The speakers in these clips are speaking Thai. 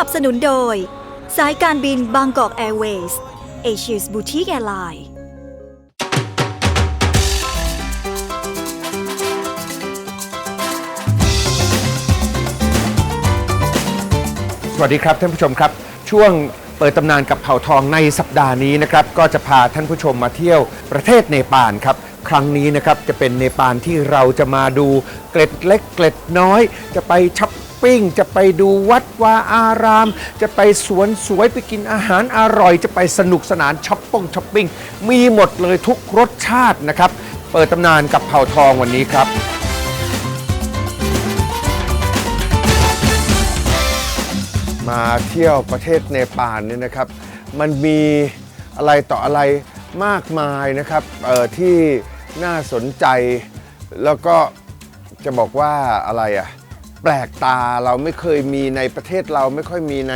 นับสนุนโดย สายการบินบางกอกแอร์เวย์สเอเชียสบูติกแอร์ไลน์สวัสดีครับท่านผู้ชมครับ ช่วงเปิดตำนานกับเผ่าทองในสัปดาห์นี้นะครับ ก็จะพาท่านผู้ชมมาเที่ยวประเทศเนปาลครับ ครั้งนี้นะครับจะเป็นเนปาลที่เราจะมาดูเกล็ดเล็กเกล็ดน้อย จะไปช้อป ปิ้ง จะไปดูวัดวาอาราม จะไปสวนสวยไปกินอาหารอร่อย จะไปสนุกสนานช้อปปงช้อปปิ้งมีหมดเลยทุกรสชาตินะครับ เปิดตำนานกับเผ่าทองวันนี้ครับ มาเที่ยวประเทศเนปาลเนี่ยนะครับ มันมีอะไรต่ออะไรมากมายนะครับเออที่น่าสนใจแล้วก็จะบอกว่าอะไรอะ แปลกตาเราไม่เคยมีในประเทศเราไม่ค่อยมีใน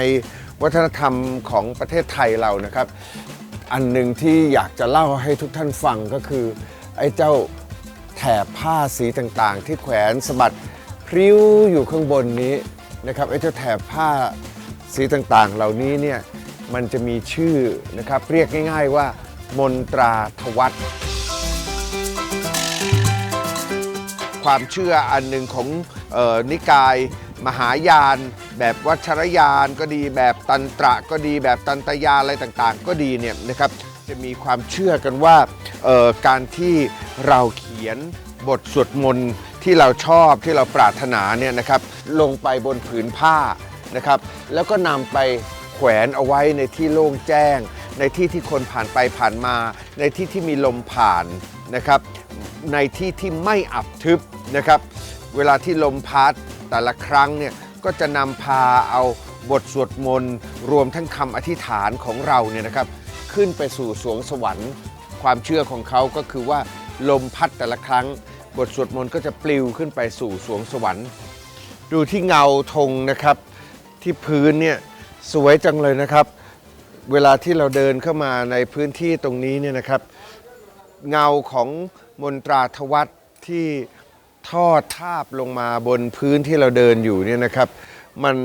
วัฒนธรรมของประเทศไทยเรานะครับ อันหนึ่งที่อยากจะเล่าให้ทุกท่านฟังก็คือไอ้เจ้าแถบผ้าสีต่างๆ ที่แขวนสะบัดพริ้วอยู่ข้างบนนี้นะครับไอ้เจ้าแถบผ้าสีต่างๆ เหล่านี้เนี่ยมันจะมีชื่อนะครับเรียกง่าย ๆว่า มนตราทวัตความเชื่ออันหนึ่งของ นิกาย มหายาน แบบวัชรยานก็ดี แบบตันตระก็ดี แบบตันตยาอะไรต่างๆ ก็ดีเนี่ยนะครับจะมีความเชื่อกันว่าการที่เราเขียนบทสวดมนต์ที่เราชอบที่เราปรารถนาเนี่ยนะครับลงไปบนผืนผ้านะครับแล้วก็นำไปแขวนเอาไว้ในที่โล่งแจ้ง ในที่ที่คนผ่านไปผ่านมา ในที่ที่มีลมผ่านนะครับในที่ที่ไม่อับทึบนะครับ เวลาที่ลมพัดแต่ละครั้งเนี่ยก็จะนำพาเอาบทสวดมนต์รวมทั้งคำอธิษฐานของเราเนี่ยนะครับ ขึ้นไปสู่สวงสวรรค์ ความเชื่อของเขาก็คือว่าลมพัดแต่ละครั้ง บทสวดมนต์ก็จะปลิวขึ้นไปสู่สวงสวรรค์ ดูที่เงาธงนะครับ ที่พื้นเนี่ยสวยจังเลยนะครับ เวลาที่เราเดินเข้ามาในพื้นที่ตรงนี้เนี่ยนะครับ เงาของมนตราทวัตที่ ทอดทาบลงมาบนพื้นที่เราเดินอยู่เนี่ยนะครับ มัน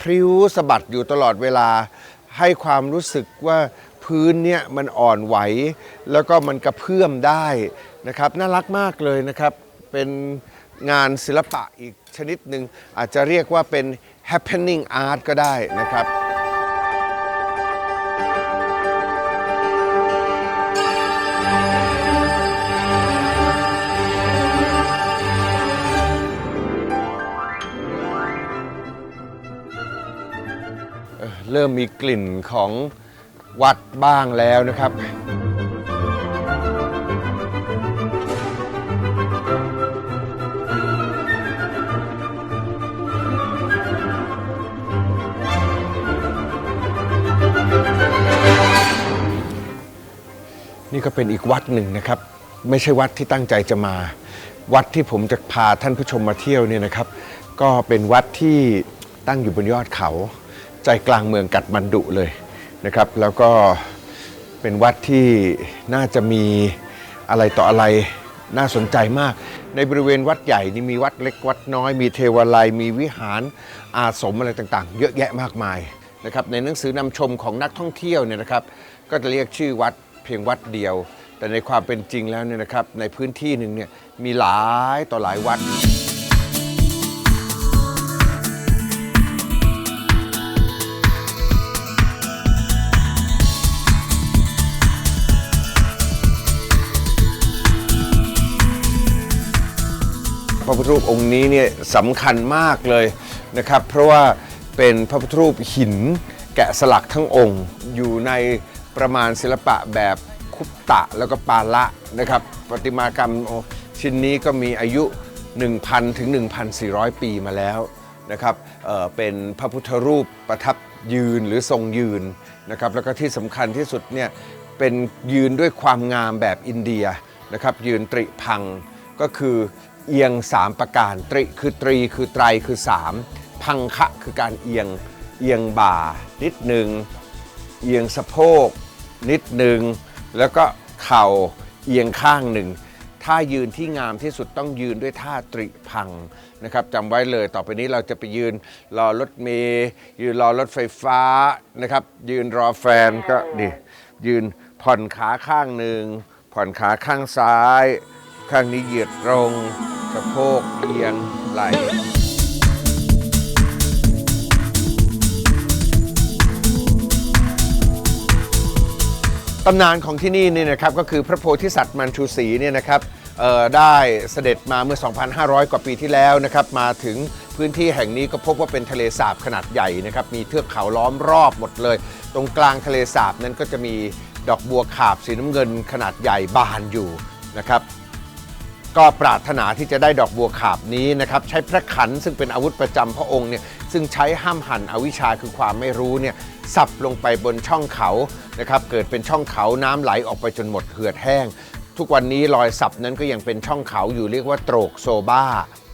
พริ้วสะบัดอยู่ตลอดเวลา ให้ความรู้สึกว่าพื้นเนี่ยมันอ่อนไหว แล้วก็มันกระเพื่อมได้นะครับ น่ารักมากเลยนะครับ เป็นงานศิลปะอีกชนิดหนึ่งอาจจะเรียกว่าเป็น happening art ก็ได้นะครับ เริ่มมีกลิ่นของวัดบ้างแล้วนะครับ นี่ก็เป็นอีกวัดหนึ่งนะครับ ไม่ใช่วัดที่ตั้งใจจะมา วัดที่ผมจะพาท่านผู้ชมมาเที่ยวเนี่ยนะครับ ก็เป็นวัดที่ตั้งอยู่บนยอดเขา ใจกลางเมืองกัดมันดุเลยนะครับ แล้วก็เป็นวัดที่น่าจะมีอะไรต่ออะไรน่าสนใจมาก ในบริเวณวัดใหญ่นี่มีวัดเล็กวัดน้อย มีเทวาลัย มีวิหารอาสมอะไรต่างๆ เยอะแยะมากมายนะครับในหนังสือนำชมของนักท่องเที่ยวเนี่ยนะครับ ก็จะเรียกชื่อวัดเพียงวัดเดียว แต่ในความเป็นจริงแล้วเนี่ยนะครับในพื้นที่หนึ่งเนี่ยมีหลายต่อหลายวัด พระพุทธรูปองค์นี้เนี่ยสำคัญมากเลยนะครับ เพราะว่าเป็นพระพุทธรูปหินแกะสลักทั้งองค์ อยู่ในประมาณศิลปะแบบคุปตะแล้วก็ปาละนะครับประติมากรรมชิ้นนี้ก็มีอายุ 1,000 ถึง 1,400 ปีมาแล้วนะครับเเอ่อเป็นพระพุทธรูปประทับยืนหรือทรงยืนนะครับแล้วก็ที่สำคัญที่สุดเนี่ยเป็นยืนด้วยความงามแบบอินเดียนะครับยืนตริพังก็คือ เอียง 3 ประการตริคือตรีคือไตรคือ 3 พังคะคือการเอียงเอียงบ่า นิดหนึ่งเอียงสะโพก นิดหนึ่งแล้วก็เข่าเอียงข้างหนึ่งท่ายืนที่งามที่สุดต้องยืนด้วยท่าตริพังนะครับจำไว้เลยต่อไปนี้เราจะไปยืนรอรถเมย์ยืนรอรถไฟฟ้านะครับ ยืนรอแฟนก็นี่ยืนผ่อนขาข้างหนึ่งผ่อนขาข้างซ้าย ข้างนี้เหยียดตรงะโพกเอียงไหลตำนานของที่นี่เนี่ยนะครับก็คือพระโพธิสัตว์มันชูศรีเนี่ยนะครับได้เสด็จมาเมื่อ 2,500 กว่าปีที่แล้วนะครับมาถึงพื้นที่แห่งนี้ก็พบว่าเป็นทะเลสาบขนาดใหญ่นะครับมีเทือกเขาล้อมรอบหมดเลย ตรงกลางทะเลสาบนั้นก็จะมีดอกบัวขาบสีน้ำเงินขนาดใหญ่บานอยู่นะครับ ก็ปรารถนาที่จะได้ดอกบัวขาบนี้นะครับใช้พระขันซึ่งเป็นอาวุธประจำพระองค์เนี่ยซึ่งใช้ห้ามหันอวิชชาคือความไม่รู้เนี่ยสับลงไปบนช่องเขานะครับเกิดเป็นช่องเขาน้ำไหลออกไปจนหมดเหือดแห้ง ทุกวันนี้รอยสับนั้นก็ยังเป็นช่องเขาอยู่เรียกว่าโตรกโซบ้า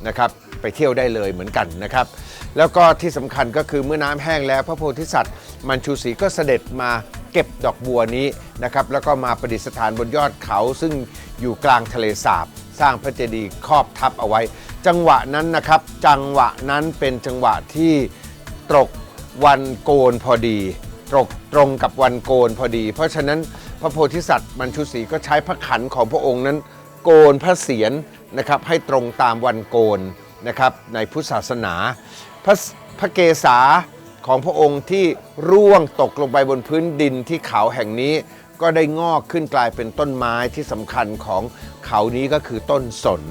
นะครับไปเที่ยวได้เลยเหมือนกันนะครับแล้วก็ที่สำคัญก็คือเมื่อน้ำแห้งแล้วพระโพธิสัตว์มันชูศรีก็เสด็จมาเก็บดอกบัวนี้นะครับแล้วก็มาประดิษฐานบนยอดเขาซึ่งอยู่กลางทะเลสาบ สร้างพระเจดีย์ครอบทับเอาไว้ จังหวะนั้นนะครับ จังหวะนั้นเป็นจังหวะที่ตรงวันโกนพอดีตรงตรงกับวันโกนพอดี เพราะฉะนั้นพระโพธิสัตว์มันชุศรีก็ใช้พระขันของพระองค์นั้น โกนพระเศียรนะครับให้ตรงตามวันโกนนะครับในพุทธศาสนา พระพระเกศาของพระองค์ที่ร่วงตกลงไปบนพื้นดินที่เขาแห่งนี้ ก็ได้งอกขึ้นกลายเป็นต้นไม้ที่สำคัญของเขานี้ก็คือต้นสน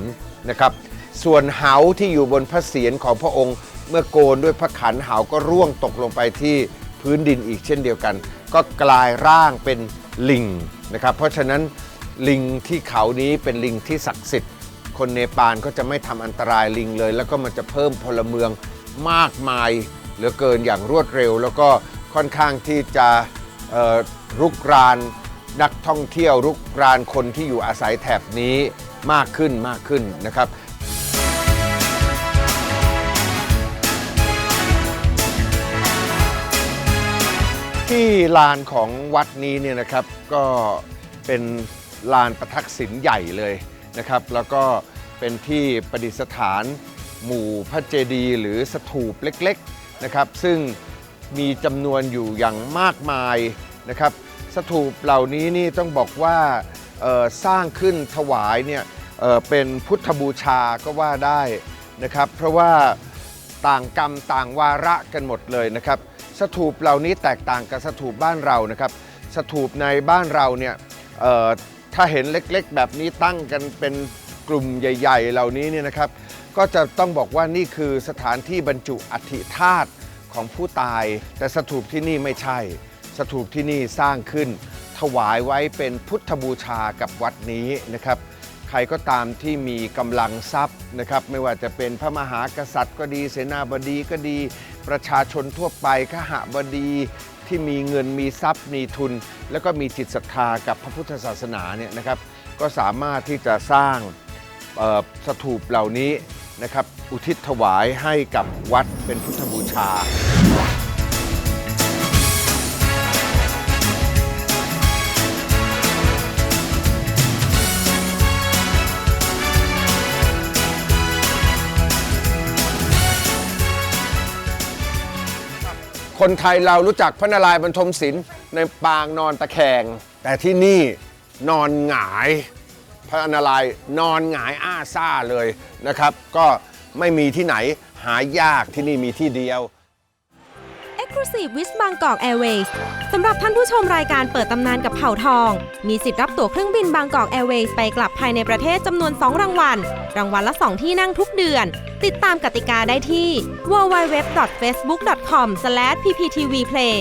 นะครับ ส่วนเหาที่อยู่บนพระเศียรของพระองค์ เมื่อโกนด้วยพระขันเหาก็ร่วงตกลงไปที่พื้นดินอีกเช่นเดียวกัน ก็กลายร่างเป็นลิงนะครับ เพราะฉะนั้นลิงที่เขานี้เป็นลิงที่ศักดิ์สิทธิ์ คนเนปาลก็จะไม่ทำอันตรายลิงเลย แล้วก็มันจะเพิ่มพลเมืองมากมายเหลือเกินอย่างรวดเร็ว แล้วก็ค่อนข้างที่จะ รุกรานนักท่องเที่ยวรุกรานคนที่อยู่อาศัยแถบนี้มากขึ้นมากขึ้นนะครับที่ลานของวัดนี้เนี่ยนะครับก็เป็นลานประทักษิณใหญ่เลยนะครับ แล้วก็เป็นที่ประดิษฐาน หมู่พระเจดีย์หรือสถูปเล็กๆนะครับ ซึ่ง มีจำนวนอยู่อย่างมากมายนะครับ สถูปเหล่านี้นี่ต้องบอกว่าสร้างขึ้นถวายเนี่ยเเป็นพุทธบูชาก็ว่าได้นะครับ เพราะว่าต่างกรรมต่างวาระกันหมดเลยนะครับ สถูปเหล่านี้แตกต่างกับสถูปบ้านเรานะครับ สถูปในบ้านเราเนี่ยถ้าเห็นเล็กๆ แบบนี้ตั้งกันเป็นกลุ่มใหญ่ ๆ เหล่านี้เนี่ยนะครับ ก็จะต้องบอกว่านี่คือสถานที่บรรจุอัฐิธาตุ ของผู้ตาย แต่สถูปที่นี่ไม่ใช่ สถูปที่นี่สร้างขึ้น ถวายไว้เป็นพุทธบูชากับวัดนี้นะครับ ใครก็ตามที่มีกำลังทรัพย์นะครับ ไม่ว่าจะเป็นพระมหากษัตริย์ก็ดี เสนาบดีก็ดี ประชาชนทั่วไปขหบดีที่มีเงินมีทรัพย์มีทุน แล้วก็มีจิตศรัทธากับพระพุทธศาสนาเนี่ยนะครับ ก็สามารถที่จะสร้างสถูปเหล่านี้ นะครับอุทิศถวายให้กับวัดเป็นพุทธบูชา คนไทยเรารู้จักพระนารายณ์บรรทมศิลป์ในปางนอนตะแคง แต่ที่นี่นอนหงาย ระนารายณ์นอนหงายอ้าซ่าเลยนะครับ ก็ไม่มีที่ไหนหายากที่นี่มีที่เดียว Exclusive with Bangkok Airways สำหรับท่านผู้ชมรายการเปิดตำนานกับเผ่าทอง มีสิทธิ์รับตั๋วเครื่องบินบางกอก Airways ไปกลับภายในประเทศจำนวน 2 รางวัล รางวัลละ 2 ที่นั่งทุกเดือน ติดตามกติกาได้ที่ www.facebook.com/pptvplay